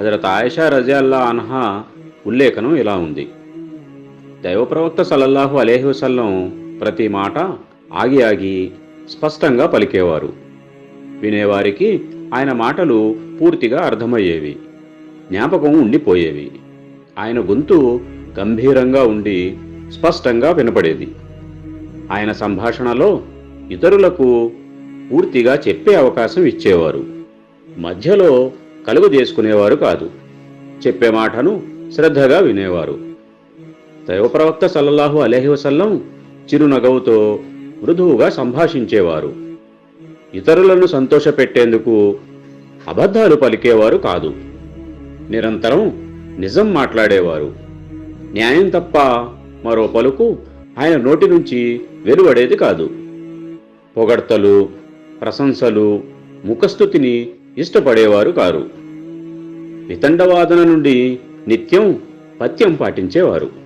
హజరత్ ఆయిషా రజాల్లా అన్హా ఉల్లేఖనం ఇలా ఉంది. దైవప్రవక్త సల్లల్లాహు అలేహి వసల్లం ప్రతి మాట ఆగి ఆగి స్పష్టంగా పలికేవారు. వినేవారికి ఆయన మాటలు పూర్తిగా అర్థమయ్యేవి జ్ఞాపకం ఉండిపోయేవి. ఆయన గొంతు గంభీరంగా ఉండి స్పష్టంగా వినపడేది. ఆయన సంభాషణలో ఇతరులకు పూర్తిగా చెప్పే అవకాశం ఇచ్చేవారు. మధ్యలో కలుగు చేసుకునేవారు కాదు. చెప్పే మాటను శ్రద్ధగా వినేవారు. దైవప్రవక్త సల్లల్లాహు అలహి వసల్లం చిరునగవుతో మృదువుగా సంభాషించేవారు. ఇతరులను సంతోషపెట్టేందుకు అబద్ధాలు పలికేవారు కాదు. నిరంతరం నిజం మాట్లాడేవారు. న్యాయం తప్ప మరో పలుకు ఆయన నోటి నుంచి వెలువడేది కాదు. పొగడ్తలు ప్రశంసలు ముఖస్థుతిని ఇష్టపడేవారు కారు. వితండవాదన నుండి నిత్యం పథ్యం పాటించేవారు.